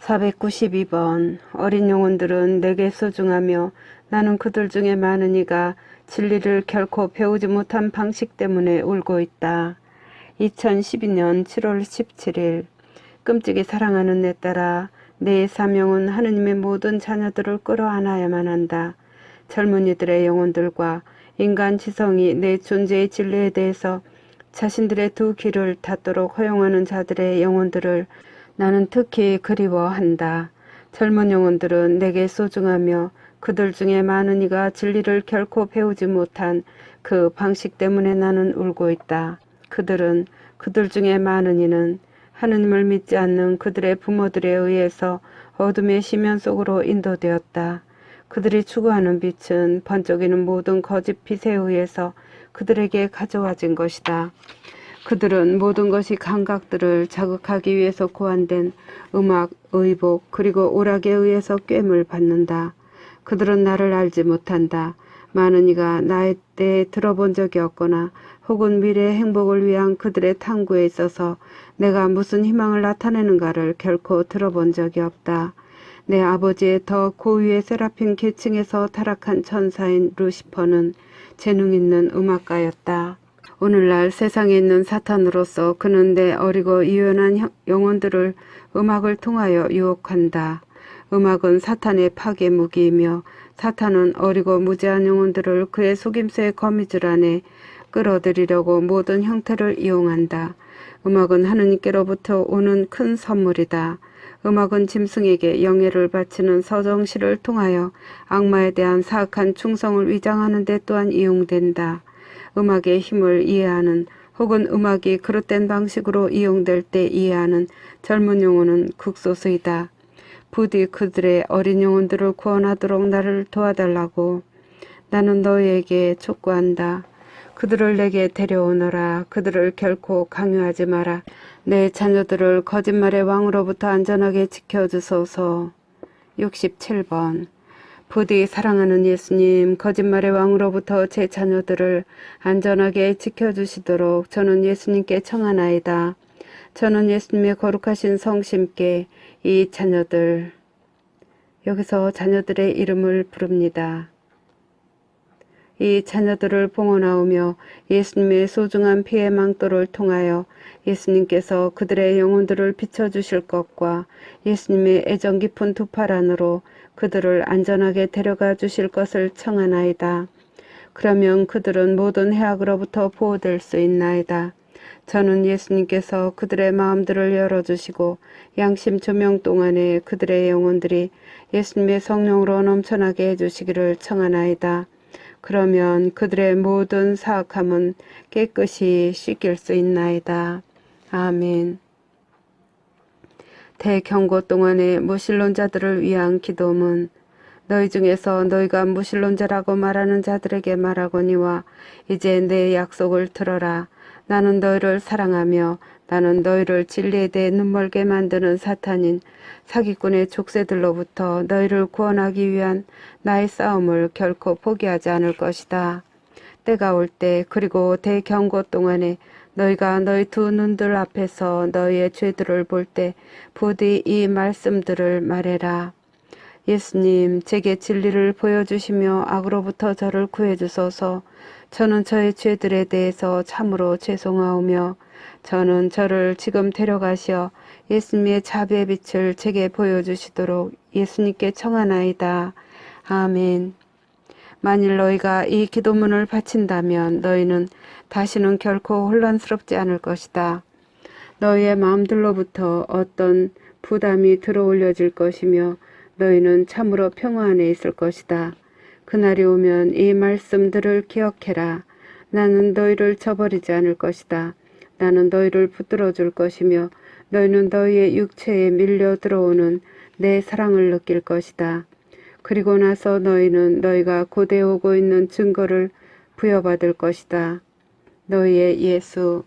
492번 어린 영혼들은 내게 소중하며 나는 그들 중에 많은 이가 진리를 결코 배우지 못한 방식 때문에 울고 있다. 2012년 7월 17일 끔찍이 사랑하는 내 딸아 내 사명은 하느님의 모든 자녀들을 끌어안아야만 한다. 젊은이들의 영혼들과 인간 지성이 내 존재의 진리에 대해서 자신들의 두 귀를 닫도록 허용하는 자들의 영혼들을 나는 특히 그리워한다. 젊은 영혼들은 내게 소중하며 그들 중에 많은 이가 진리를 결코 배우지 못한 그 방식 때문에 나는 울고 있다. 그들은 그들 중에 많은 이는 하느님을 믿지 않는 그들의 부모들에 의해서 어둠의 심연 속으로 인도되었다. 그들이 추구하는 빛은 번쩍이는 모든 거짓 빛에 의해서 그들에게 가져와진 것이다. 그들은 모든 것이 감각들을 자극하기 위해서 고안된 음악, 의복, 그리고 오락에 의해서 꿰물 받는다. 그들은 나를 알지 못한다. 많은 이가 나의 때에 들어본 적이 없거나 혹은 미래의 행복을 위한 그들의 탐구에 있어서 내가 무슨 희망을 나타내는가를 결코 들어본 적이 없다. 내 아버지의 더 고위의 세라핀 계층에서 타락한 천사인 루시퍼는 재능 있는 음악가였다. 오늘날 세상에 있는 사탄으로서 그는 내 어리고 유연한 형- 영혼들을 음악을 통하여 유혹한다. 음악은 사탄의 파괴 무기이며 사탄은 어리고 무지한 영혼들을 그의 속임수의 거미줄 안에 끌어들이려고 모든 형태를 이용한다. 음악은 하느님께로부터 오는 큰 선물이다. 음악은 짐승에게 영예를 바치는 서정시를 통하여 악마에 대한 사악한 충성을 위장하는 데 또한 이용된다. 음악의 힘을 이해하는 혹은 음악이 그릇된 방식으로 이용될 때 이해하는 젊은 영혼은 극소수이다. 부디 그들의 어린 영혼들을 구원하도록 나를 도와달라고 나는 너희에게 촉구한다. 그들을 내게 데려오너라. 그들을 결코 강요하지 마라. 내 자녀들을 거짓말의 왕으로부터 안전하게 지켜주소서. 67번. 부디 사랑하는 예수님, 거짓말의 왕으로부터 제 자녀들을 안전하게 지켜주시도록 저는 예수님께 청하나이다. 저는 예수님의 거룩하신 성심께 이 자녀들, 여기서 자녀들의 이름을 부릅니다. 이 자녀들을 봉헌하오며 예수님의 소중한 피의 망토를 통하여 예수님께서 그들의 영혼들을 비춰주실 것과 예수님의 애정 깊은 두 팔 안으로 그들을 안전하게 데려가 주실 것을 청하나이다. 그러면 그들은 모든 해악으로부터 보호될 수 있나이다. 저는 예수님께서 그들의 마음들을 열어주시고 양심 조명 동안에 그들의 영혼들이 예수님의 성령으로 넘쳐나게 해주시기를 청하나이다. 그러면 그들의 모든 사악함은 깨끗이 씻길 수 있나이다. 아멘. 대경고 동안의 무신론자들을 위한 기도문 너희 중에서 너희가 무신론자라고 말하는 자들에게 말하거니와 이제 내 약속을 들어라. 나는 너희를 사랑하며 나는 너희를 진리에 대해 눈멀게 만드는 사탄인 사기꾼의 족쇄들로부터 너희를 구원하기 위한 나의 싸움을 결코 포기하지 않을 것이다. 때가 올 때 그리고 대경고 동안에 너희가 너희 두 눈들 앞에서 너희의 죄들을 볼 때 부디 이 말씀들을 말해라. 예수님, 제게 진리를 보여주시며 악으로부터 저를 구해주소서. 저는 저의 죄들에 대해서 참으로 죄송하오며 저는 저를 지금 데려가시어 예수님의 자비의 빛을 제게 보여주시도록 예수님께 청하나이다. 아멘. 만일 너희가 이 기도문을 바친다면 너희는 다시는 결코 혼란스럽지 않을 것이다. 너희의 마음들로부터 어떤 부담이 들어올려질 것이며 너희는 참으로 평화 안에 있을 것이다. 그날이 오면 이 말씀들을 기억해라. 나는 너희를 저버리지 않을 것이다. 나는 너희를 붙들어 줄 것이며 너희는 너희의 육체에 밀려 들어오는 내 사랑을 느낄 것이다. 그리고 나서 너희는 너희가 고대 오고 있는 증거를 부여받을 것이다. 너희의 예수